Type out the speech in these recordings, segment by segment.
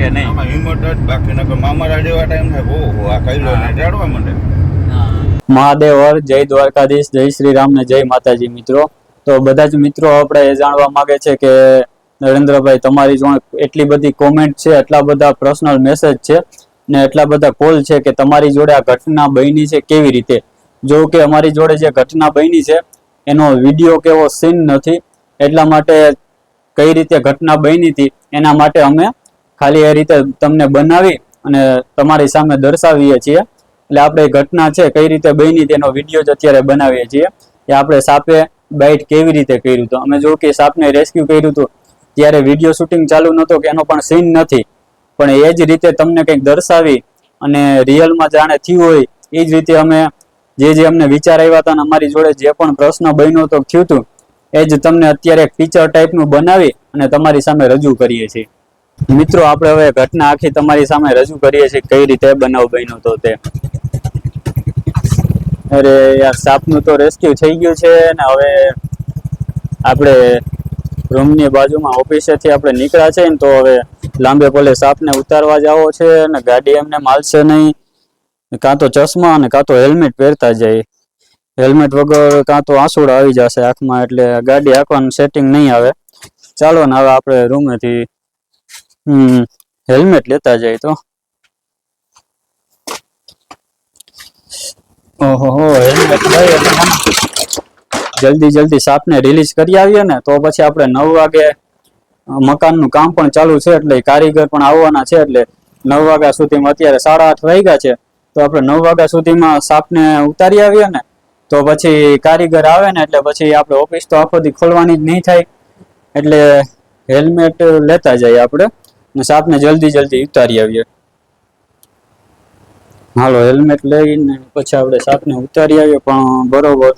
કે નહીં? આમાં હિંમત જ બાકી નકર મામારા જેવા ટાઈમ થાય ઓહો આ કઈલો ને ચડવા માંડે. મહાદેવ હર જય દ્વારકાધીશ જય શ્રી રામ ને જય માતાજી મિત્રો. તો બધા જ મિત્રો આપણે એ જાણવા માંગે છે કે નરેન્દ્રભાઈ તમારી જોડે એટલી બધી કોમેન્ટ છે એટલા બધા પર્સનલ મેસેજ છે ને એટલા બધા કોલ છે કે તમારી જોડે આ ઘટના બની છે કેવી રીતે? જો કે અમારી જોડે જે ઘટના બની છે એનો વીડિયો કેવો સીન નથી. એટલા માટે કઈ રીતે ઘટના બની હતી એના માટે અમે ખાલી એ રીતે તમને બનાવી અને તમારી સામે દર્શાવીએ છીએ. એટલે આપણે ઘટના છે, કઈ રીતે બની તેનો વીડિયો જ અત્યારે બનાવીએ છીએ. કે આપણે સાપે બાઇટ કેવી રીતે કર્યું હતું? અમે જો કે સાપને રેસ્ક્યુ કર્યું હતું. ત્યારે વીડિયો શૂટિંગ ચાલુ નહોતો, કે એનો પણ સીન નથી. પણ એ જ રીતે તમને કંઈક દર્શાવી અને રિયલમાં જાણે થયું હોય, એ જ રીતે અમે જે જે અમને વિચાર આવ્યા હતા અને અમારી જોડે જે પણ પ્રશ્ન બન્યો હતો થયું હતું, એ જ તમને અત્યારે એક ફીચર ટાઈપનું બનાવી અને તમારી સામે રજૂ કરીએ છીએ. મિત્રો, આપણે હવે ઘટના આખી તમારી સામે રજૂ કરીએ છીએ કઈ રીતે બનાવ બન્યો તો તે. અરે યાર સાપનું તો રેસ્ક્યુ થઈ ગયું છે ને હવે આપણે રૂમની બાજુમાં ઓફિસેથી આપણે નીકળ્યા છે ને તો હવે લાંબે પલે સાપને ઉતારવા જાવો છે અને ગાડી એમને માલશે નહીં. કાં તો ચશ્મા અને કાં તો હેલ્મેટ પહેરતા જાય. હેલ્મેટ વગર કાં તો આંસુડા આવી જશે આંખમાં એટલે ગાડી આંખવાનું સેટિંગ નહીં આવે. ચાલો ને હવે આપણે રૂમેથી હમ હેલ્મેટ લેતા જાય તો. ઓહો હેલ્મેટ લઈ જલ્દી જલ્દી સાપને રિલીઝ કરી આવીએ ને, તો પછી આપણે નવ વાગે મકાનનું કામ પણ ચાલુ છે, એટલે કારીગર પણ આવવાના છે, એટલે નવ વાગ્યા સુધીમાં અત્યારે સાડા આઠ વાગ્યા છે, તો આપણે નવ વાગ્યા સુધીમાં સાપને ઉતારી આવીએ ને, તો પછી કારીગર આવે ને, એટલે પછી આપણે ઓફિસ તો આખો ખોલવાની જ નહીં થાય, એટલે હેલ્મેટ લેતા જઈએ આપણે. ને સાપને જલ્દી જલ્દી ઉતારી આવીએ. હાલો હેલ્મેટ લઈને પછી આપણે સાપને ઉતારી આવીએ, પણ બરોબર.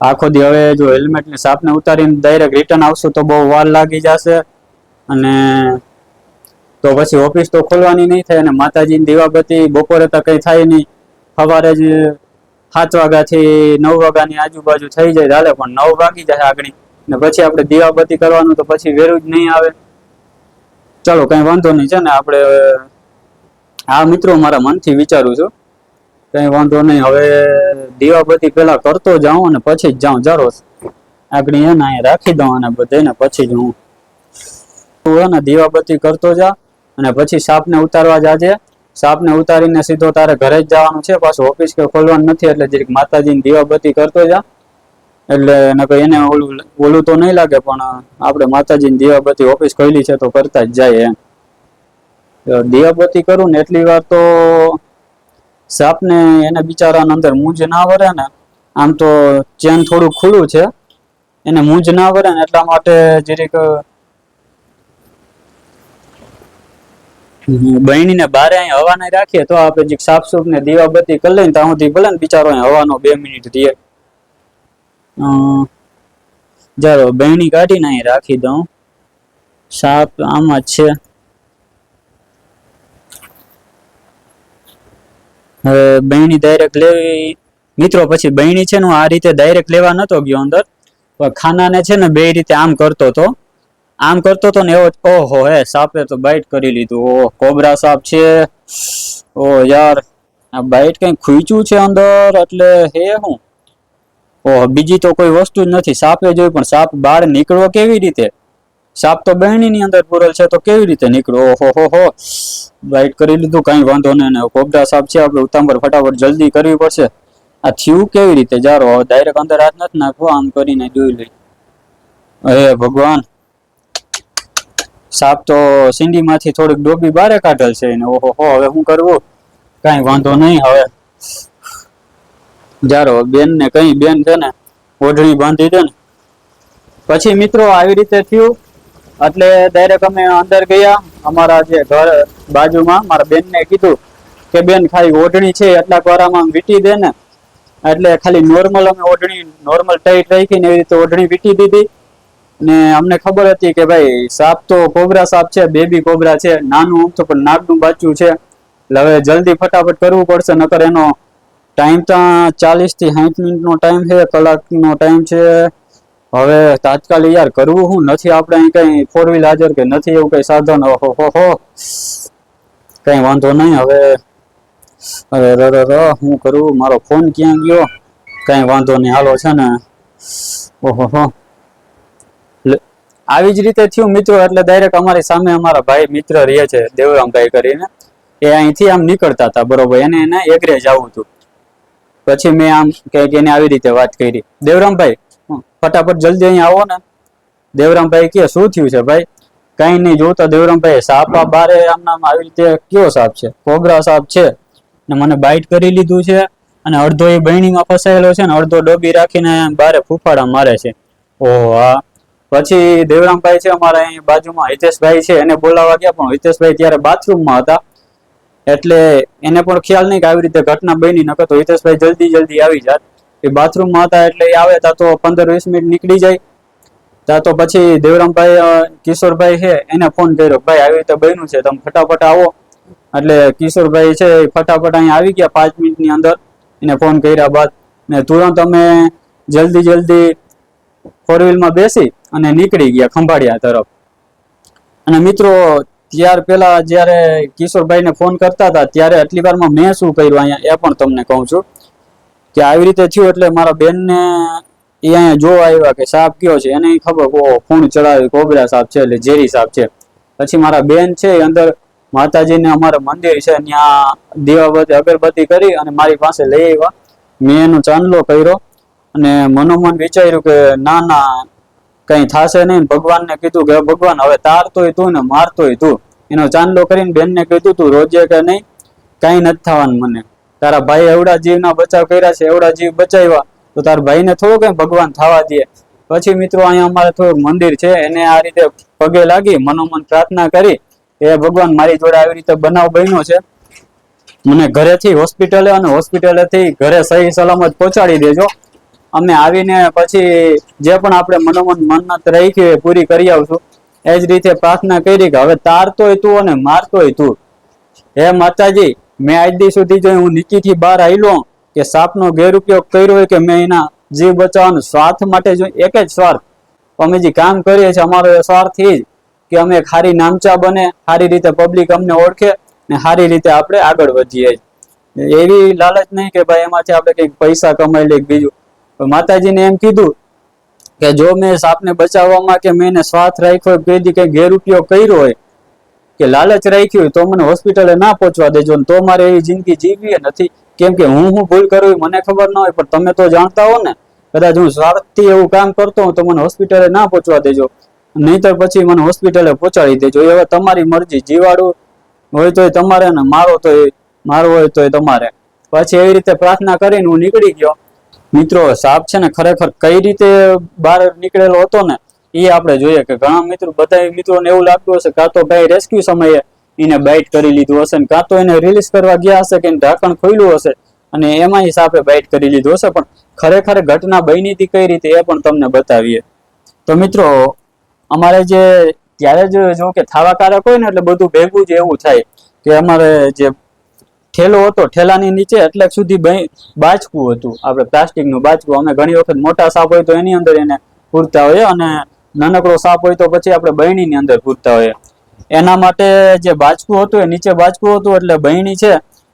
આખો દી હવે જો હેલ્મેટ ને સાપને ઉતારીને ડાયરેક્ટ રિટર્ન આવશું તો બહુ વાર લાગી જશે. અને તો પછી ઓફિસ તો ખોલવાની નહીં થાય અને માતાજીની દીવાબત્તી બપોરે તો કંઈ થાય નહીં. સવારે જ સાત વાગ્યાથી નવ વાગ્યાની આજુબાજુ થઈ જાય ચાલે પણ નવ વાગી જાય આગળ. ને પછી આપણે દીવાબત્તી કરવાનું તો પછી વેરું જ નહીં આવે. ચલો, કઈ વાંધો નહીં. છે ને, આપણે આ મિત્રો મારા મનથી વિચારું છું. કઈ વાંધો નહીં. હવે, દીવાબત્તી પેલા કરતો જાઉં અને પછી જ જાઉં. જરો આગળ એને અહીંયા રાખી દઉં અને બધાને પછી જ હું. તું હે ને, દીવાબત્તી કરતો જા અને પછી સાપને ઉતારવા જાજે. સાપને ઉતારીને સીધો તારે ઘરે જ જવાનું છે. પાછું ઓફિસ કે ખોલવાનું નથી, એટલે જરીક માતાજીની દીવાબત્તી કરતો જા. એટલે નકર એને ઓલું ઓલું તો નહીં લાગે, પણ આપણે માતાજીની દીવાબત્તી ઓફિસ ખોલી છે તો કરતા જ જાય એમ. દિવાપતિ કરું ને એટલી વાર તો સાપને એને બિચારાને અંદર મૂંઝ ના વરે ને, આમ તો ચેન થોડું ખુલ્લું છે, એને મૂંઝ ના વરે ને એટલા માટે જરીક બહેણીને બારે અહીં હવા નહીં રાખીએ, તો આપણે જે સાફ સૂફ ને દીવાબત્તી કરી લઈને ત્યાં સુધી ભલે ને બિચારો અહીંયા હવાનો બે મિનિટ રહીએ. અમ, બેણી કાઢીને અહીં રાખી દઉં. સાપ આમાં જ છે. હવે બેણી ડાયરેક્ટ લેવી. મિત્રો પછી બહેણી છે ને આ રીતે ડાયરેક્ટ લેવા નતો ગયો અંદર. પણ ખાનાને છે ને બે રીતે આમ કરતો તો આમ કરતો તો ને એવો ઓહો હે સાપે તો બાઇટ કરી લીધું. ઓહ કોબરા સાપ છે. ઓ યાર આ બાઇટ કઈ ખૂંચ્યું છે અંદર? એટલે હે હું? બીજી તો કોઈ વસ્તુ જ નથી. સાપે જોઈ પણ સાપ બહાર નીકળવો કેવી રીતે? સાપ તો બહેણીની અંદર પૂરેલ છે, તો કેવી રીતે નીકળો? ઓહો, હો હો. બાઇટ કરી લીધું, કઈ વાંધો નહીં. કોબડા સાપ છે, આપણે ઉતાંબર ફટાફટ જલ્દી કરવી પડશે. આ થયું કેવી રીતે? જારો ડાયરેક્ટ અંદર હાથ નથી નાખવો, આમ કરીને જોઈ લઈ. હે ભગવાન. સાપ તો સિંડીમાંથી થોડીક ડોબી બારે કાઢેલ છે ને ઓહો, હો, હવે શું કરવું? કાંઈ વાંધો નહીં હવે. જારો બેન ને કઈ બેન છે ને, ઓઢણી બાંધી દે ને. પછી મિત્રો આવી રીતે થયું. એટલે ડાયરેક્ટ અમે અંદર ગયા, અમારા જે ઘર બાજુમાં, મારા બેનને કીધું કે બેન ખાલી ઓઢણી છે, એટલા કોરામાં વીટી દે ને. એટલે ખાલી નોર્મલ અમે ઓઢણી નોર્મલ ટાઈટ રાખીને એવી રીતે ઓઢણી વીટી દીધી. ને અમને ખબર હતી કે ભાઈ, સાપ તો કોબરા સાપ છે, બેબી કોબરા છે, નાનું તો પણ નાગનું બાજુ છે. એટલે હવે જલ્દી ફટાફટ કરવું પડશે, નકર એનો ટાઈમ તો ચાલીસથી સાઠ મિનિટનો ટાઈમ છે, કલાકનો ટાઈમ છે. હવે તાત્કાલિક યાર કરવું શું નથી આપણે અહીં કંઈ ફોર વ્હીલ હાજર કે નથી એવું કંઈ સાધન? ઓહો, હો હો. કંઈ વાંધો નહીં. હવે અરે ર ર હું કરું? મારો ફોન ક્યાં ગયો? કંઈ વાંધો નહીં. હાલો, છે ને. ઓહો, હો. આવી જ રીતે થયું મિત્રો. એટલે ડાયરેક્ટ અમારી સામે અમારા ભાઈ મિત્ર રહે છે, દેવરામભાઈ કરીને. એ અહીંથી આમ નીકળતા હતા, બરોબર. એને એને એગ્રે જવું હતું. પછી મેં આમ કે કે એને આવી રીતે વાત કરી. દેવરામભાઈ ફટાફટ જલ્દી અહીં આવો ને. દેવરામભાઈ કે શું થયું છે ભાઈ? કઈ નહીં જોતા દેવરામભાઈ સાપ આ બારે આમ નામ આવી રીતે કયો સાપ છે? કોગરા સાપ છે. ને મને બાઇટ કરી લીધું છે અને અડધો એ બહેણીમાં ફસાયેલો છે ને અડધો ડોબી રાખીને બારે ફૂફાડા મારે છે. ઓહો, હા. પછી દેવરામભાઈ છે અમારા અહીં બાજુમાં હિતેશભાઈ છે. એને બોલાવા ગયા પણ હિતેશભાઈ ત્યારે બાથરૂમમાં હતા. એટલે એને પણ ખ્યાલ નહીં કે આવી રીતે ઘટના બની, નકર તો હિતેશભાઈ જલ્દી જલ્દી આવી જાત. એ બાથરૂમમાં હતા એટલે એ આવે ત્યાં તો પંદર વીસ મિનિટ નીકળી જાય. ત્યાં તો પછી દેવરામભાઈ કિશોરભાઈ છે, એને ફોન કર્યો, ભાઈ, આવી રીતે બન્યું છે, તમે ફટાફટ આવો. એટલે કિશોરભાઈ છે, એ ફટાફટ અહીંયા આવી ગયા પાંચ મિનિટની અંદર. એને ફોન કર્યા બાદ ને તુરંત અમે જલ્દી જલ્દી ફોર વ્હીલમાં બેસી અને નીકળી ગયા ખંભાળિયા તરફ. અને મિત્રો ત્યાર પેલા જ્યારે કિશોરભાઈને ફોન કરતા હતા, ત્યારે આટલી વારમાં મેં શું કર્યું અહીંયા, એ પણ તમને કહું છું કે આવી રીતે થયું એટલે મારા બેનને એ અહીંયા જોવા આવ્યા કે સાપ કયો છે, એને ખબર ઓ ખૂણ ચડાવી, કોબરા સાપ છે, એટલે ઝેરી સાપ છે. પછી મારા બેન છે એ અંદર માતાજીને અમારે મંદિર છે, ત્યાં દીવાબત્તી, અગરબત્તી કરી અને મારી પાસે લઈ આવ્યા. મેં એનો ચાંદલો કર્યો અને મનોમન વિચાર્યું કે ના ના કઈ થશે નહીં. ભગવાનને કીધું કે ભગવાન, હવે તારતોય તું ને મારતોય તું. એનો ચાંદલો કરીને બેનને કીધું, તું રોજે કે નહીં? કઈ નથી થવાનું મને. તારા ભાઈ એવડા જીવના બચાવ કર્યા છે, એવડા જીવ બચાવ્યા. તો તારા ભાઈને થોડું કઈ ભગવાન થવા દે. પછી મિત્રો, અહીંયા અમારે થોડુંક મંદિર છે, એને આ રીતે પગે લાગી મનોમન પ્રાર્થના કરી. એ ભગવાન, મારી જોડે આવી રીતે બનાવ બન્યો છે. મને ઘરેથી હોસ્પિટલે અને હોસ્પિટલેથી ઘરે સહી સલામત પહોંચાડી દેજો. અમે આવીને પછી જે પણ આપણે મનોમન મન્નત રાખી પૂરી કરી આવશું. એ જ રીતે પ્રાર્થના કરી કે હવે તારતોય તું અને મારતોય તું. હે માતાજી, મેં આજ દી સુધી જો હું નીચેથી બહાર આવેલો કે સાપનો ગેરઉપયોગ કર્યો હોય કે મેં એના જીવ બચાવવાનો સ્વાર્થ માટે જો એક જ સ્વાર્થ. અમે જે કામ કરીએ છીએ, અમારો એ સ્વાર્થ એ જ કે અમે ખારી નામચા બને સારી રીતે પબ્લિક અમને ઓળખે ને સારી રીતે આપણે આગળ વધીએ. એવી લાલચ નહીં કે ભાઈ એમાંથી આપણે કંઈક પૈસા કમાઈ લઈએ બીજું. માતાજીને એમ કીધું કે જો મેં સાપને બચાવવામાં કે મેં એને સ્વાર્થ રાખ્યો હોય કોઈ દી કંઈ ગેરઉપયોગ કર્યો હોય, કે લાલચ રાખ્યું હોય તો મને હોસ્પિટલે ના પહોંચવા દેજો ને તો મારે એવી જિંદગી જીવવી નથી. કેમ કે હું હું ભૂલ કરું મને ખબર ના હોય, પણ તમે તો જાણતા હો ને, કદાચ હું સ્વાર્થથી એવું કામ કરતો હોઉં તો મને હોસ્પિટલે ના પહોંચવા દેજો. નહીતર પછી મને હોસ્પિટલે પહોંચાડી દેજો. એ હવે તમારી મરજી, જીવાડું હોય તો તમારે ને મારો તો મારો હોય તો તમારે. પછી એવી રીતે પ્રાર્થના કરીને હું નીકળી ગયો. મિત્રો, સાપ છે ને ખરેખર કઈ રીતે બહાર નીકળેલો હતો ને, એ આપણે જોઈએ કે ઘણા મિત્રો બધા મિત્રોને એવું લાગતું હશે કાં તો ભાઈ રેસ્ક્યુ સમયે એને બાઇટ કરી લીધું હશે ને, કાં તો એને રિલીઝ કરવા ગયા હશે કે ઢાંકણ ખોલ્યું હશે અને એમાં સાપે બાઇટ કરી લીધું હશે. પણ ખરેખર ઘટના બની હતી કઈ રીતે એ પણ તમને બતાવીએ. તો મિત્રો, અમારે જે, ત્યારે જ જો કે થાવાકારક હોય ને એટલે બધું ભેગું જ એવું થાય કે અમારે જે ઠેલો હતો, ઠેલાની નીચે એટલે સુધી બાચકું હતું. આપણે પ્લાસ્ટિકનું બાચકું અમે ઘણી વખત મોટા સાપ હોય તો એની અંદર એને પૂરતા હોઈએ અને નાનકડો સાપ હોય તો પછી આપણે બહેણીની અંદર પૂરતા હોઈએ. એના માટે જે બાચકું હતું, એ નીચે બાચકું હતું એટલે બહેણી છે,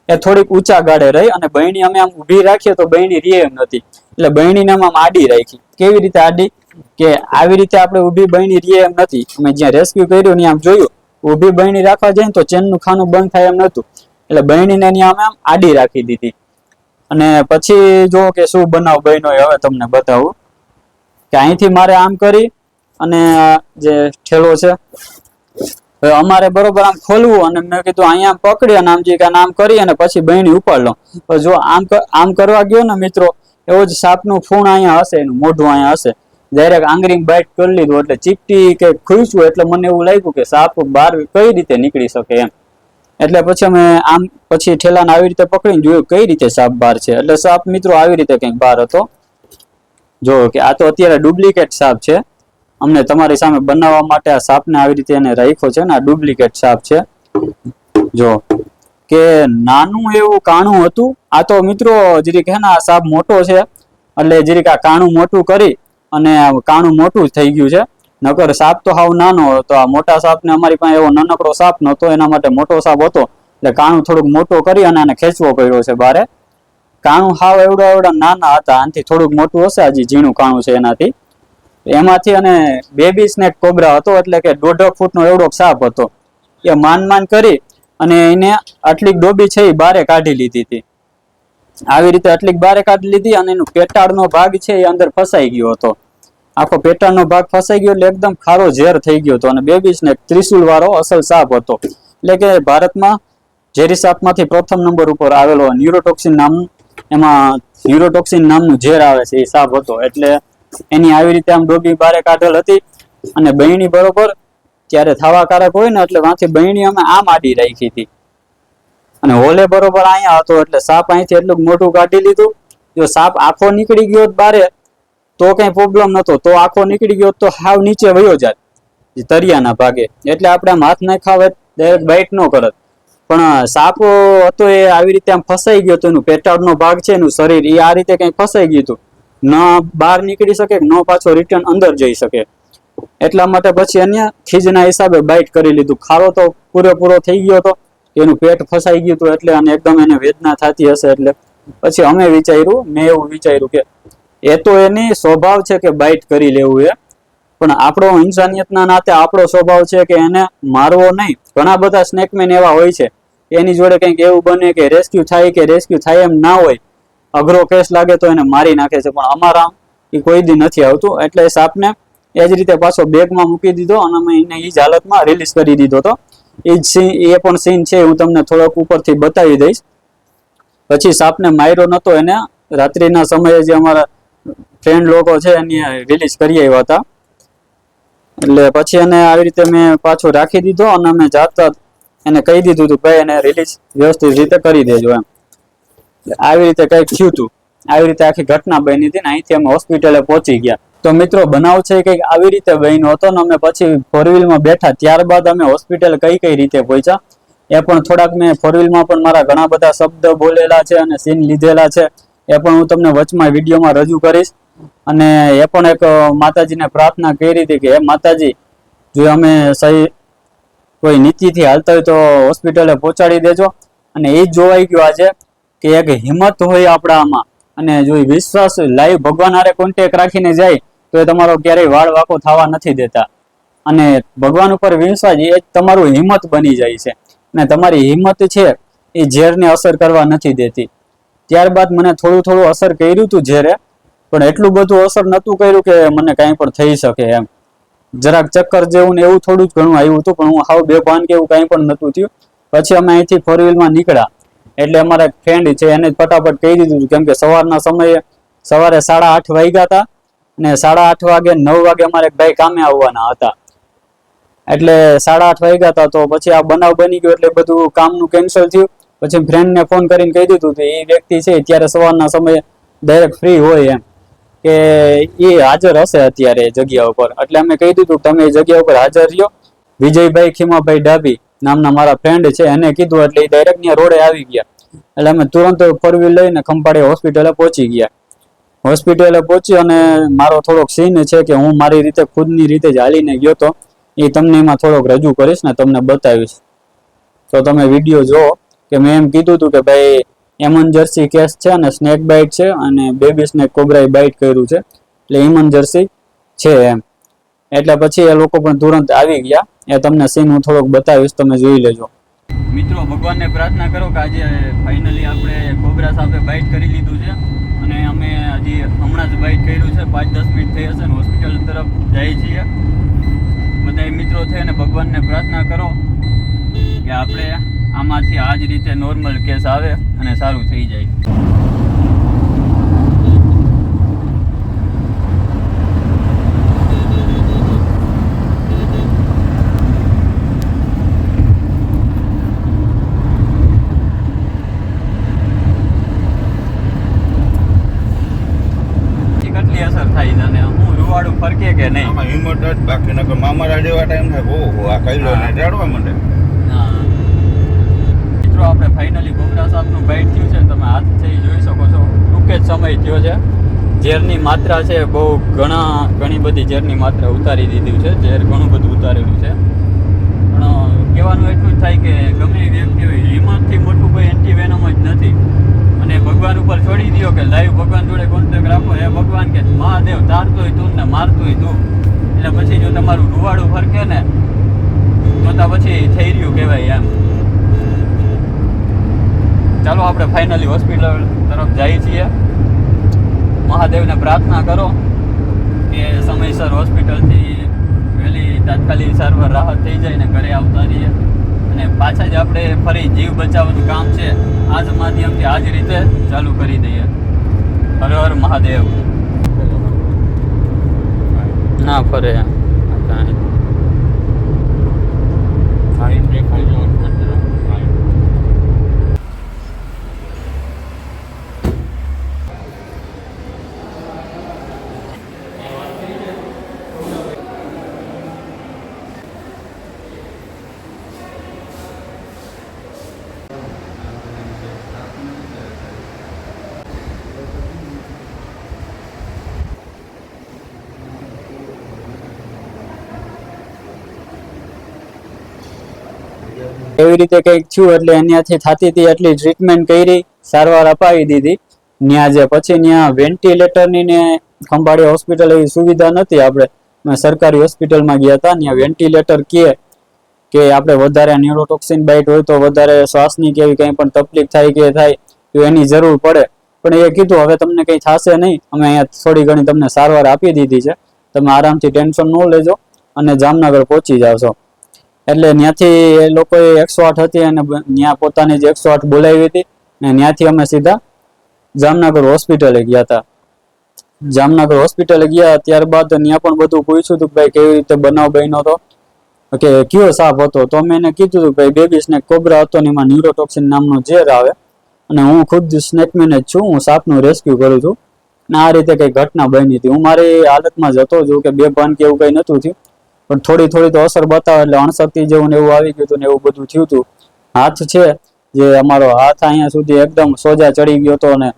એ થોડીક ઊંચા ગાડે રહી અને બહેણી અમે આમ ઊભી રાખીએ તો બહેણી રીએ એમ નથી. એટલે બહેણીને આમ આડી રાખી. કેવી રીતે આડી? કે આવી રીતે આપણે ઊભી બહેણી રીએ એમ નથી. અમે જ્યાં રેસ્ક્યુ કર્યું ને આમ જોયું, ઊભી બહેણી રાખવા જઈએ તો ચેનનું ખાનું બંધ થાય એમ નતું એટલે બહેણીને ત્યાં અમે આમ આડી રાખી દીધી. અને પછી જો કે શું બનાવ બન્યો હવે તમને બતાવું. કે અહીંથી મારે આમ કરી અને જે ઠેલો છે અમારે બરોબર આમ ખોલવું અને મેં કીધું અહીંયા પકડી અને આમ જે કાન આમ કરી અને પછી બહેણી ઉપાડ લો જો આમ આમ કરવા ગયો ને મિત્રો, એવો જ સાપનું ફૂણ અહીંયા હશે, એનું મોઢું અહીંયા હશે. ડાયરેક્ટ આંગળી બાઇટ કરી લીધું, એટલે ચીપટી કે ખુઈશું એટલે મને એવું લાગ્યું કે સાપ બહાર કઈ રીતે નીકળી શકે એમ. એટલે પછી અમે આમ પછી ઠેલાને આવી રીતે પકડીને જોયું કઈ રીતે સાપ બહાર છે. એટલે સાપ મિત્રો આવી રીતે કંઈક બહાર હતો. જો કે આ તો અત્યારે ડુપ્લિકેટ સાપ છે. અમને તમારી સામે બનાવવા માટે આ સાપને આવી રીતે એને રાખ્યો છે ને આ ડુપ્લિકેટ સાપ છે. જો કે નાનું એવું કાણું હતું. આ તો મિત્રો જરીક હે ને આ સાપ મોટો છે. એટલે જરીક આ કાણું મોટું કરી અને કાણું મોટું થઈ ગયું છે. નકર સાપ તો હાવ નાનો હતો. આ મોટા સાપને અમારી પાસે એવો નાનકડો સાપ નહોતો, એના માટે મોટો સાપ હતો. એટલે કાણું થોડુંક મોટો કરી અને આને ખેંચવો પડ્યો છે બારે. કાણું હાવ એવડા એવડા નાના હતા. આનાથી થોડુંક મોટું હશે, હજી ઝીણું કાણું છે એનાથી. એમાંથી અને બેબી સ્નેક કોબરા હતો એટલે કે દોઢ ફૂટનો એવડો સાપ હતો. એ માન માન કરી અને એને આટલી ડોબી છે એ બારે કાઢી લીધી હતી. આવી રીતે આટલી બારે કાઢી લીધી અને એનું પેટાળનો ભાગ છે એ અંદર ફસાઈ ગયો હતો. આખો પેટાળનો ભાગ ફસાઈ ગયો એટલે એકદમ ખારો ઝેર થઈ ગયો હતો અને બેબી સ્નેક ત્રિશુલ વાળો અસલ સાપ હતો. એટલે કે ભારતમાં ઝેરી સાપમાંથી પ્રથમ નંબર ઉપર આવેલો ન્યુરોટોક્સિન નામનું, એમાં ન્યુરોટોક્સિન નામનું ઝેર આવે છે, એ સાપ હતો. એટલે એની આવી રીતે આમ ડોબી બારે કાઢેલ હતી અને બહેણી બરોબર ત્યારે થવાકારક હોય ને એટલે વાંથી બહેણી અમે આમ આડી રાખી હતી. અને હોલે બરોબર અહીંયા હતો એટલે સાપ અહીંથી એટલું મોટું કાઢી લીધું. જો સાપ આખો નીકળી ગયો બારે તો કઈ પ્રોબ્લેમ નતો તો આખો નીકળી ગયો તો હાવ નીચે વયો જાત. તરિયાના ભાગે. એટલે આપણે આમ હાથ નાખાવે ડાયરેક્ટ બાઇટ ન કરત. પણ સાપ હતો એ આવી રીતે આમ ફસાઈ ગયો હતો એનું પેટાળનો ભાગ છે એનું શરીર, એ આ રીતે કઈ ફસાઈ ગયું હતું. ન બહાર નીકળી શકે, ન પાછો રિટર્ન અંદર જઈ શકે. એટલા માટે પછી અન્ય ખીજના હિસાબે બાઇટ કરી લીધું. ખારો તો પૂરેપૂરો થઈ ગયો હતો એનું પેટ ફસાઈ ગયું હતું એટલે અને એકદમ એને વેદના થતી હશે એટલે. પછી અમે વિચાર્યું, મેં એવું વિચાર્યું કે એ તો એની સ્વભાવ છે કે બાઇટ કરી લેવું એ. પણ આપણો ઇન્સાનિયતના નાતે આપણો સ્વભાવ છે કે એને મારવો નહીં. ઘણા બધા સ્નેકમેન એવા હોય છે. એની જોડે કંઈક એવું બને કે રેસ્ક્યુ થાય કે રેસ્ક્યુ થાય એમ ના હોય. અઘરો કેસ લાગે તો એને મારી નાખે છે. પણ અમારા એ કોઈ દી નથી આવતું. એટલે સાપને એ જ રીતે પાછો બેગમાં મૂકી દીધો અને અમે એને એ જ હાલતમાં રિલીઝ કરી દીધો હતો. એ જ સીન એ પણ સીન છે હું તમને થોડોક ઉપરથી બતાવી દઈશ. પછી સાપને માર્યો નહોતો એને. રાત્રિના સમયે જે અમારા ફ્રેન્ડ લોકો છે એની રિલીઝ કરી આવ્યા હતા. એટલે પછી એને આવી રીતે મેં પાછો રાખી દીધો અને અમે જાતા એને કહી દીધું હતું, ભાઈ, એને રિલીઝ વ્યવસ્થિત રીતે કરી દેજો એમ. આવી રીતે કંઈક થયું હતું. આવી રીતે આખી ઘટના બની હતી ને અહીંથી અમે હોસ્પિટલે પહોંચી ગયા. તો મિત્રો, બનાવ છે કંઈક આવી રીતે બન્યો હતો ને અમે પછી ફોર બેઠા ત્યારબાદ અમે હોસ્પિટલ કઈ કઈ રીતે પહોંચ્યા, એ પણ થોડાક મેં ફોર વ્હીલમાં પણ મારા ઘણા બધા શબ્દ બોલેલા છે અને સીન લીધેલા છે. એ પણ હું તમને વચમાં વિડીયોમાં રજૂ કરીશ. અને એ પણ એક માતાજીને પ્રાર્થના કરી હતી કે, હે માતાજી, જો અમે સહી, કોઈ નીતિથી હાલતા હોય તો હોસ્પિટલે પહોંચાડી દેજો. અને એ જોવાઈ ગયું આજે કે એક હિંમત હોય આપણામાં અને જો વિશ્વાસ લાઈવ ભગવાન હારે કોન્ટેક રાખીને જાય, તો એ તમારો ક્યારેય વાળ વાકો થવા નથી દેતા. અને ભગવાન ઉપર વિશ્વાસ, એ તમારું હિંમત બની જાય છે. અને તમારી હિંમત છે, એ ઝેરને અસર કરવા નથી દેતી. ત્યારબાદ મને થોડું થોડું અસર કર્યું હતું ઝેરે પણ એટલું બધું અસર નહોતું કર્યું કે મને કાંઈ પણ થઈ શકે એમ. જરાક ચક્કર જેવું ને એવું થોડું જ ઘણું આવ્યું હતું, પણ હું હાવ બેભાન કે એવું કાંઈ પણ નહોતું થયું. પછી અમે અહીંથી ફોર વ્હીલમાં નીકળ્યા. એટલે અમારા ફ્રેન્ડ છે, એને ફટાફટ કહી દીધું કેમ કે સવારના સમયે સવારે સાડા આઠ વાગ્યા હતા અને સાડા આઠ વાગે, નવ વાગે અમારે ભાઈ કામે આવવાના હતા. એટલે સાડા આઠ વાગ્યા હતા તો પછી આ બનાવ બની ગયો એટલે બધું કામનું કેન્સલ થયું. પછી ફ્રેન્ડને ફોન કરીને કહી દીધું કે એ વ્યક્તિ છે ત્યારે સવારના સમયે ડાયરેક્ટ ફ્રી હોય એમ. કે એ હાજર હશે અત્યારે જગ્યા ઉપર. એટલે અમે કહી દીધું તમે એ જગ્યા ઉપર હાજર રહ્યો. વિજયભાઈ ખીમાભાઈ ડાબી નામના મારા ફ્રેન્ડ છે, એને કીધું એટલે એ ડાયરેક્ટ ત્યાં રોડે આવી ગયા. એટલે અમે તુરંત ફોર વ્હીલ લઈને ખંભાળે હોસ્પિટલે પહોંચી ગયા. હોસ્પિટલે પહોંચી અને મારો થોડોક સીન છે કે હું મારી રીતે ખુદની રીતે જ હાલીને ગયો તો એ તમને એમાં થોડોક રજૂ કરીશ ને તમને બતાવીશ. તો તમે વીડિયો જુઓ કે મેં એમ કીધું હતું કે ભાઈ એમન્જર્સી કેસ છે અને સ્નેક બાઇટ છે અને બેબી સ્નેક કોબરાએ બાઇટ કર્યું છે. એટલે ઇમરજન્સી છે એમ. એટલે પછી એ લોકો પણ તુરંત આવી ગયા. એ તમને સીન હું થોડોક બતાવીશ, તમે જોઈ લેજો. મિત્રો, ભગવાનને પ્રાર્થના કરો કે આજે ફાઇનલી આપણે કોબરા સાપે બાઇટ કરી લીધું છે. અને અમે હજી હમણાં જ બાઇટ કર્યું છે. પાંચ દસ મિનિટ થઈ હશે ને હોસ્પિટલ તરફ જઈએ છીએ. બધા મિત્રો છે અને ભગવાનને પ્રાર્થના કરો. કે આપણે આમાંથી આ જ રીતે નોર્મલ કેસ આવે અને સારું થઈ જાય ફરકે કે નહીં હિંમત બાકી, નકર મામારા જેવા ટાઈમ થાય, ઓહો, આ કઈલો ને ચડવા માંડે. આપણે ફાઇનલી કોબરા સાપનું બાઇટ થયું છે તમે હાથ થઈ જોઈ શકો છો. ટૂંક જ સમય થયો છે. ઝેરની માત્રા છે બહુ ઘણા, ઘણી બધી ઝેરની માત્રા ઉતારી દીધી છે. ઝેર ઘણું બધું ઉતારેલું છે. પણ કહેવાનું એટલું જ થાય કે ગમે એ વ્યક્તિ હોય, હિંમતથી મોટું કોઈ એન્ટીવેનમ જ નથી. અને ભગવાન ઉપર છોડી દો કે લાઈવ ભગવાન જોડે કોન્ટેક્ટ રાખો. હે ભગવાન કે મહાદેવ, તારતોય તું ને મારતોય તું. એટલે પછી જો તમારું રૂવાડું ફરકે ને, તો તો પછી થઈ રહ્યું કહેવાય એમ. ચાલો આપણે ફાઇનલી હોસ્પિટલ તરફ જઈએ છીએ. મહાદેવને પ્રાર્થના કરો કે સમયસર હોસ્પિટલથી વહેલી તાત્કાલિક સારવાર રાહત થઈ જાય ને ઘરે આવતા રહીએ. અને પાછા જ આપણે ફરી જીવ બચાવવાનું કામ છે આ જ માધ્યમથી આ જ રીતે ચાલુ કરી દઈએ. હર હર મહાદેવ. ના ફરે. કાંઈ એવી રીતે કંઈક થયું એટલે એનાથી થતી હતી એટલી ટ્રીટમેન્ટ કરી, સારવાર અપાવી દીધી. ત્યાં જે પછી ત્યાં વેન્ટિલેટરની ને ખંભાળી હોસ્પિટલ એવી સુવિધા નથી આપણે. સરકારી હોસ્પિટલમાં ગયા હતા ત્યાં વેન્ટિલેટર કહે કે આપણે વધારે ન્યુરોટોક્સિન બાઇટ હોય તો વધારે શ્વાસની કે એવી કંઈ પણ તકલીફ થાય કે થાય, તો એની જરૂર પડે. પણ એ કીધું, હવે તમને કંઈ થશે નહીં. અમે અહીંયા થોડી ઘણી તમને સારવાર આપી દીધી છે. તમે આરામથી ટેન્શન ન લેજો અને જામનગર પહોંચી જાવશો. એટલે ત્યાંથી એ લોકોએ એકસો આઠ હતી અને ત્યાં પોતાની જ એકસો આઠ બોલાવી હતી અને ત્યાંથી અમે સીધા જામનગર હોસ્પિટલે ગયા હતા જામનગર હોસ્પિટલે ગયા ત્યારબાદ ત્યાં પણ બધું પૂછ્યું હતું કે ભાઈ કેવી રીતે બનાવ બન્યો હતો કે કયો સાપ હતો? તો મેં એને કીધું હતું ભાઈ બેબી સ્નેક કોબરા હતો ને એમાં ન્યુરોટોક્સિન નામનો ઝેર આવે અને હું ખુદ સ્નેકમેન જ છું. હું સાપનું રેસ્ક્યુ કરું છું. ને આ રીતે કઈ ઘટના બની હતી. હું મારી હાલતમાં જ હતો જો કે બે ભાન કે એવું કઈ નતું થયું. પણ થોડી થોડી તો અસર બતાવે એટલે અણશક્તિ જેવું ને એવું આવી ગયું હતું ને એવું બધું થયું હતું. હાથ છે જે અમારો હાથ અહીંયા સુધી એકદમ સોજા ચડી ગયો હતો ને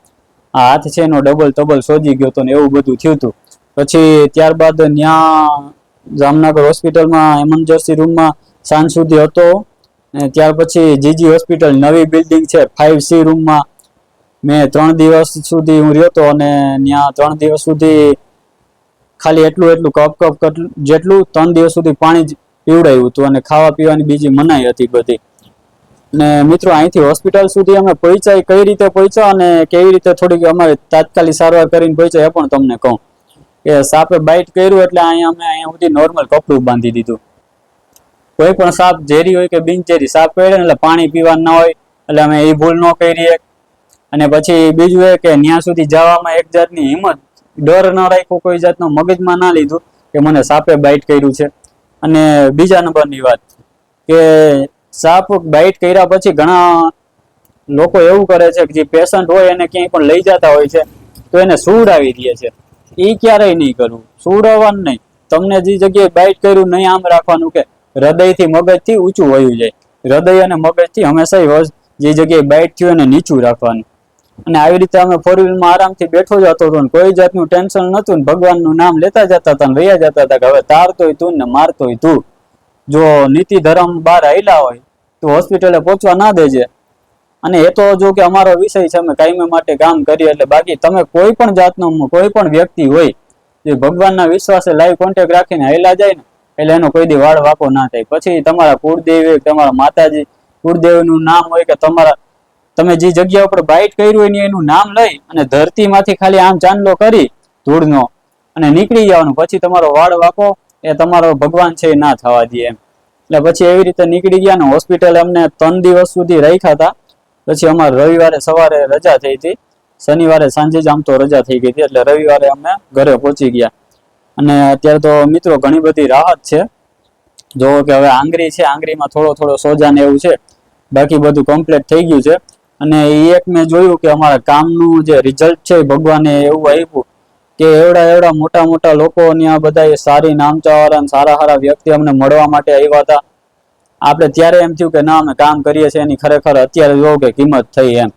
આ હાથ છે એનો ડબલ તબલ સોજી ગયો હતો ને એવું બધું થયું હતું. પછી ત્યારબાદ ત્યાં જામનગર હોસ્પિટલમાં એમરજન્સી રૂમમાં સાંજ સુધી હતો. ત્યાર પછી જીજી હોસ્પિટલ, નવી બિલ્ડિંગ છે ફાઇવ સી રૂમમાં. મેં ત્રણ દિવસ સુધી હું રહ્યો હતો અને ત્યાં ત્રણ દિવસ સુધી ખાલી એટલું એટલું કપ કપ જેટલું ત્રણ દિવસ સુધી પાણી જ પીવડાવ્યું હતું અને ખાવા પીવાની બીજી મનાઈ હતી બધી. ને મિત્રો, અહીંથી હોસ્પિટલ સુધી અમે પહોંચ્યા કઈ રીતે પહોંચ્યા અને કેવી રીતે થોડીક અમારે તાત્કાલિક સારવાર કરીને પહોંચ્યા એ પણ તમને કહું. કે સાપે બાઇટ કર્યું એટલે અહીંયા અમે અહીંયા સુધી નોર્મલ કપડું બાંધી દીધું. કોઈ પણ સાપ ઝેરી હોય કે બિનઝેરી, સાપ પડે એટલે પાણી પીવા ના હોય, એટલે અમે એ ભૂલ ન કરી અને પછી બીજું એ કે ત્યાં સુધી જવામાં એક જાતની હિંમત, ડર ન રાખ્યો, કોઈ જાતનો મગજમાં ના લીધું કે મને સાપે બાઇટ કર્યું છે. અને બીજા નંબરની વાત કે સાપ બાઇટ કર્યા પછી ઘણા લોકો એવું કરે છે કે જે પેશન્ટ હોય એને ક્યાંય પણ લઈ જતા હોય છે, તો એને સુવડાવી દે છે. એ ક્યારેય નહીં કરવું છોડવાનું નહીં. તમને જે જગ્યાએ બાઇટ કર્યું નહીં આમ રાખવાનું કે હૃદયથી મગજથી ઊંચું વયું જાય. હૃદય અને મગજથી હંમેશા જે જગ્યાએ બાઇટ થયું એને નીચું રાખવાનું. અને આવી રીતે અમે ફોર વ્હીલમાં આરામથી બેઠો જતો હતો કોઈ જાતનું ટેન્શન નતું ભગવાનનું નામ લેતા જતા હતા રહ્યા જતા હતા કે હવે તારતોય તું ને મારતોય તું. જો નીતિ ધર્મ બહાર આવેલા હોય તો હોસ્પિટલે પહોંચવા ના દેજે. અને એ તો જો કે અમારો વિષય છે, અમે કાયમે માટે કામ કરીએ એટલે બાકી તમે કોઈ પણ જાતનો, કોઈ પણ વ્યક્તિ હોય, જે ભગવાનના વિશ્વાસે લાઈવ કોન્ટેક્ટ રાખીને હેલા જાય ને, એટલે એનો કોઈ દી વાળ વાકો ના થાય. પછી તમારા કુળદેવ, તમારા માતાજી, કુળદેવનું નામ હોય કે તમારા, તમે જે જગ્યા ઉપર બાઇટ કર્યું હોય એનું નામ લઈ અને ધરતીમાંથી ખાલી આમ ચાંદલો કરી ધૂળનો અને નીકળી જવાનું. પછી તમારો વાળ વાકો, એ તમારો ભગવાન છે એ ના થવા દે એમ. એટલે પછી એવી રીતે નીકળી ગયા ને હોસ્પિટલ અમને ત્રણ દિવસ સુધી રાખ્યા હતા. પછી અમારે રવિવારે સવારે રજા થઈ હતી. શનિવારે સાંજે જ આમ તો રજા થઈ ગઈ હતી, એટલે રવિવારે અમે ઘરે પહોંચી ગયા. અને અત્યારે તો મિત્રો ઘણી બધી રાહત છે. જો કે હવે આંગરી છે આંગરીમાં થોડો થોડો સોજા ને એવું છે. બાકી બધું કમ્પ્લીટ થઈ ગયું છે. અને એ એક મેં જોયું કે અમારા કામનું જે રિઝલ્ટ છે ભગવાને એવું આપ્યું કે એવડા એવડા મોટા મોટા લોકો ત્યાં બધા સારી નામચાવાળા સારા સારા વ્યક્તિ અમને મળવા માટે આવ્યા હતા. આપણે ત્યારે એમ થયું કે ના, અમે કામ કરીએ છીએ, એની ખરેખર અત્યારે જોવું કે કિંમત થઈ એમ.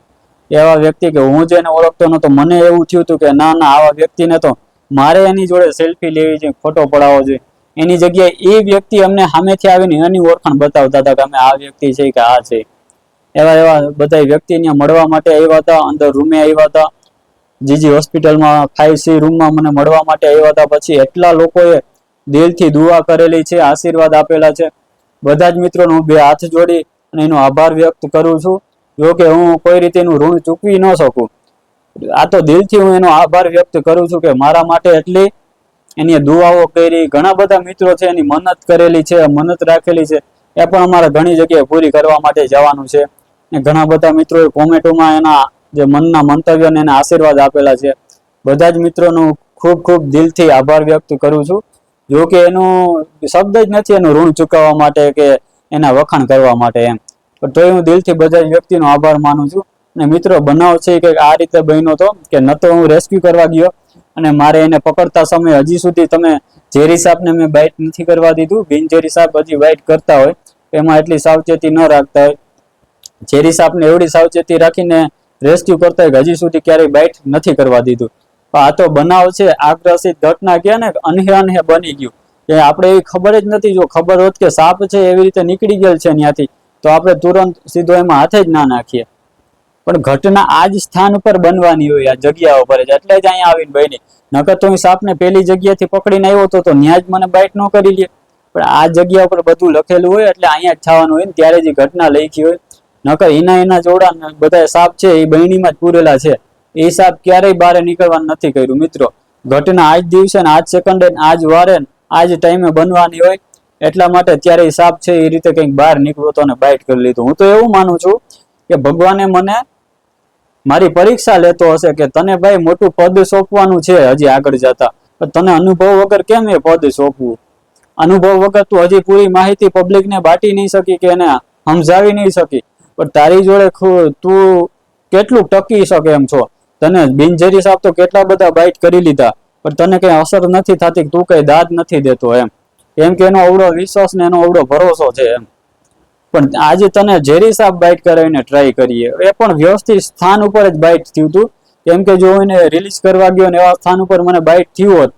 એવા વ્યક્તિ કે હું જેને ઓળખતો નતો મને એવું થયું હતું કે ના ના, આવા વ્યક્તિને તો મારે એની જોડે સેલ્ફી લેવી જોઈએ ફોટો પડાવવો જોઈએ એની જગ્યાએ એ વ્યક્તિ અમને સામેથી આવીને એની ઓળખાણ બતાવતા હતા કે અમે આ વ્યક્તિ છે કે આ છે. એવા એવા બધા વ્યક્તિ મળવા માટે આવ્યા હતા, અંદર રૂમે આવ્યા હતા. જીજી હોસ્પિટલમાં ફાઈવ સી રૂમમાં મને મળવા માટે આવ્યા હતા. પછી એટલા લોકોએ દિલથી દુઆ કરેલી છે, આશીર્વાદ આપેલા છે. બધા જ મિત્રોનો હું બે હાથ જોડી અને એનો આભાર વ્યક્ત કરું છું. જો કે હું કોઈ રીતે એનું ઋણ ચૂકવી ન શકું. આ તો દિલથી હું એનો આભાર વ્યક્ત કરું છું કે મારા માટે એટલી એની દુઆઓ કરી. ઘણા બધા મિત્રો છે, એની મન્નત કરેલી છે, મન્નત રાખેલી છે. એ પણ અમારે ઘણી જગ્યાએ પૂરી કરવા માટે જવાનું છે. ને ઘણા બધા મિત્રોએ કોમેન્ટોમાં એના જે મનના મંતવ્યોને એના આશીર્વાદ આપેલા છે. બધા જ મિત્રોનું ખૂબ ખૂબ દિલથી આભાર વ્યક્ત કરું છું. જો કે એનું શબ્દ જ નથી એનું ઋણ ચૂકવવા માટે કે એના વખાણ કરવા માટે એમ. પણ તોય હું દિલથી બધા વ્યક્તિનો આભાર માનું છું. અને મિત્રો, બનાવ છે કે આ રીતે બન્યો હતો કે ન તો હું રેસ્ક્યુ કરવા ગયો અને મારે એને પકડતા સમયે હજી સુધી તમે ઝેરી સાપને મેં બાઇટ નથી કરવા દીધું. બિનઝેરી સાપ હજી બાઇટ કરતા હોય. એમાં એટલી સાવચેતી ન રાખતા હોય. ઝેરી સાપને એવડી સાવચેતી રાખીને રેસ્ક્યુ કરતા હોય હજી સુધી ક્યારેય બાઇટ નથી કરવા દીધું. આ તો બનાવ છે. આગ્રસિત ઘટના કે ને અનહે અનહે બની ગયું. કે આપણે એવી ખબર જ નથી જો ખબર હોત કે સાપ છે એવી રીતે નીકળી ગયેલ છે ત્યાંથી, તો આપણે તુરંત સીધો એમાં હાથે જ ના નાખીએ. પણ ઘટના આ જ સ્થાન ઉપર બનવાની હોય, આ જગ્યા ઉપર જ. એટલે જ અહીંયા આવીને બની. નકર તો હું સાપને પેલી જગ્યાથી પકડીને આવ્યો હતો તો ત્યાં જ મને બાઇટ ન કરી લે. પણ આ જગ્યા ઉપર બધું લખેલું હોય, એટલે અહીંયા જ થવાનું હોય ને ત્યારે જે ઘટના લખી હોય. નકર એના એના જોડા બધા સાપ છે, એ બહેણીમાં જ પૂરેલા છે. એ સાપ ક્યારેય બહાર નીકળવાનું નથી કર્યું, મિત્રો. ઘટના આજ દિવસે ને આજ સેકન્ડે આજ વારે આજ ટાઈમે બનવાની હોય. એટલા માટે ત્યારે સાપ છે એ રીતે કંઈક બહાર નીકળ્યો અને બાઇટ કરી લીધું. હું તો એવું માનું છું કે ભગવાને મને મારી પરીક્ષા લેતો હશે કે તને ભાઈ મોટું પદ સોંપવાનું છે, હજી આગળ જતા. તને અનુભવ વગર કેમ એ પદ સોંપવું? અનુભવ વગર તું હજી પૂરી માહિતી પબ્લિકને બાટી નહીં શકી કે એને સમજાવી નહીં શકી. પણ તારી જોડે તું કેટલું ટકી શકે એમ છો? તને બિનઝેરી સાહેબ તો કેટલા બધા બાઇટ કરી લીધા, પણ તને કઈ અસર નથી થતી તું કઈ દાદ નથી દેતો એમ. એમ કે એનો અવડો વિશ્વાસ ને એનો અવડો ભરોસો છે એમ. પણ આજે તને ઝેરી સાપ બાઇટ કરાવીને ટ્રાય કરીએ. એ પણ વ્યવસ્થિત સ્થાન ઉપર જ બાઇટ થયું હતું કેમ કે જો એને રિલીઝ કરવા ગયો ને એવા સ્થાન ઉપર મને બાઇટ થયું હોત,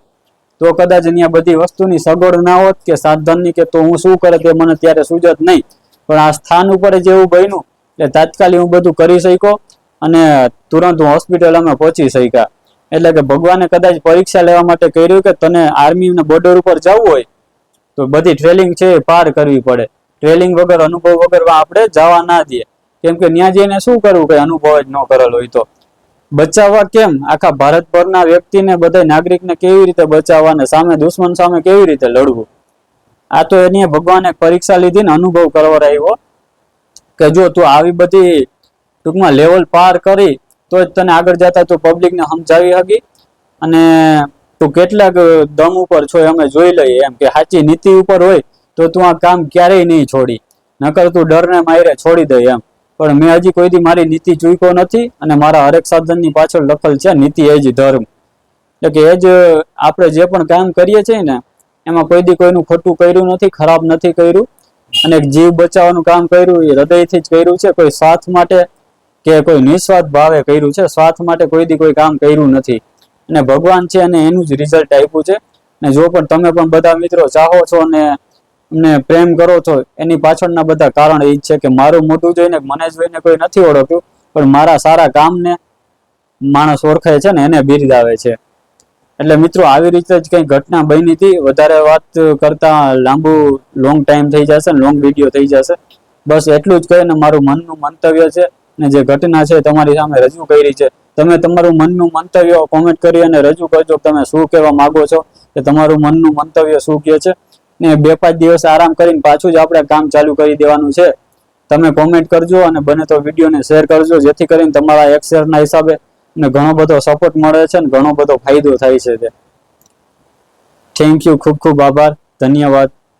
તો કદાચ અહીંયા બધી વસ્તુની સગવડ ના હોત કે સાધનની કે તો હું શું કરે તે મને ત્યારે સૂજત નહીં. પણ આ સ્થાન ઉપર જ એવું બન્યું, એટલે તાત્કાલિક હું બધું કરી શક્યો. અને તુરંત હોસ્પિટલ અમે પહોંચી શક્યા. એટલે કે ભગવાને કદાચ પરીક્ષા લેવા માટે કર્યું કે તને આર્મી ને બોર્ડર ઉપર જવું હોય, તો બધી ટ્રેલિંગ છે એ પાર કરવી પડે. ટ્રેલિંગ વગર, અનુભવ વગર આપણે જવા ના દઈએ. કેમ કે ત્યાં જઈને શું કરવું? કઈ અનુભવ જ ન કરેલો હોય તો. બચાવવા કેમ? આખા ભારતભરના વ્યક્તિને બધા નાગરિકને કેવી રીતે બચાવવા ને સામે દુશ્મન સામે કેવી રીતે લડવું? આ તો એની ભગવાને પરીક્ષા લીધી ને અનુભવ કરવરાવ્યો કે જો તું આવી બધી ટૂંકમાં લેવલ પાર કરી તો જ તને આગળ જતા તું પબ્લિકને સમજાવી હકી અને તું કેટલાક દમ ઉપર છો અમે જોઈ લઈએ એમ કે સાચી નીતિ ઉપર હોય તો તું આ કામ ક્યારેય નહીં છોડી. નકર તું ડરને માયરે છોડી દે એમ. પણ મેં હજી કોઈ દી મારી નીતિ ચૂક્યો નથી અને મારા હરેક સાધનની પાછળ લખેલ છે નીતિ એ જ ધર્મ. એટલે કે એ જ આપણે જે પણ કામ કરીએ છીએ ને, એમાં કોઈ દી કોઈનું ખોટું કર્યું નથી, ખરાબ નથી કર્યું. અને જીવ બચાવવાનું કામ કર્યું, એ હૃદયથી જ કર્યું છે, કોઈ સ્વાર્થ માટે કે કોઈ નિસ્વાર્થ ભાવે કર્યું છે, સ્વાર્થ માટે કોઈ દી કોઈ કામ કર્યું નથી. અને ભગવાન છે અને એનું જ રિઝલ્ટ આપ્યું છે. અને જો પણ તમે પણ બધા મિત્રો ચાહો છો અને અમને પ્રેમ કરો છો, એની પાછળના બધા કારણ એ જ છે કે મારું મોટું જોઈને, મને જોઈને કોઈ નથી ઓળખતું, પણ મારા સારા કામને માણસ ઓળખે છે ને એને બિરદાવે છે. એટલે મિત્રો, આવી રીતે જ કઈ ઘટના બની હતી. વધારે વાત કરતા લાંબુ લોંગ ટાઈમ થઈ જશે લોંગ વીડિયો થઈ જશે. બસ એટલું જ કહીને મારું મનનું મંતવ્ય છે. ને જે ઘટના છે તમારી સામે રજૂ કરી છે. તમે તમારું મનનું મંતવ્ય કોમેન્ટ કરી અને રજૂ કરજો તમે શું કહેવા માંગો છો. કે તમારું મનનું મંતવ્ય શું કહે છે. ને બે પાંચ દિવસ આરામ કરીને પાછું જ આપણે કામ ચાલુ કરી દેવાનું છે. તમે કોમેન્ટ કરજો અને બને તો વિડીયોને શેર કરજો, જેથી કરીને તમારા એક શેરના હિસાબે ને ઘણો બધો સપોર્ટ મળે છે અને ઘણો બધો ફાયદો થાય છે. તે થેન્ક યુ ખૂબ ખૂબ આભાર. ધન્યવાદ.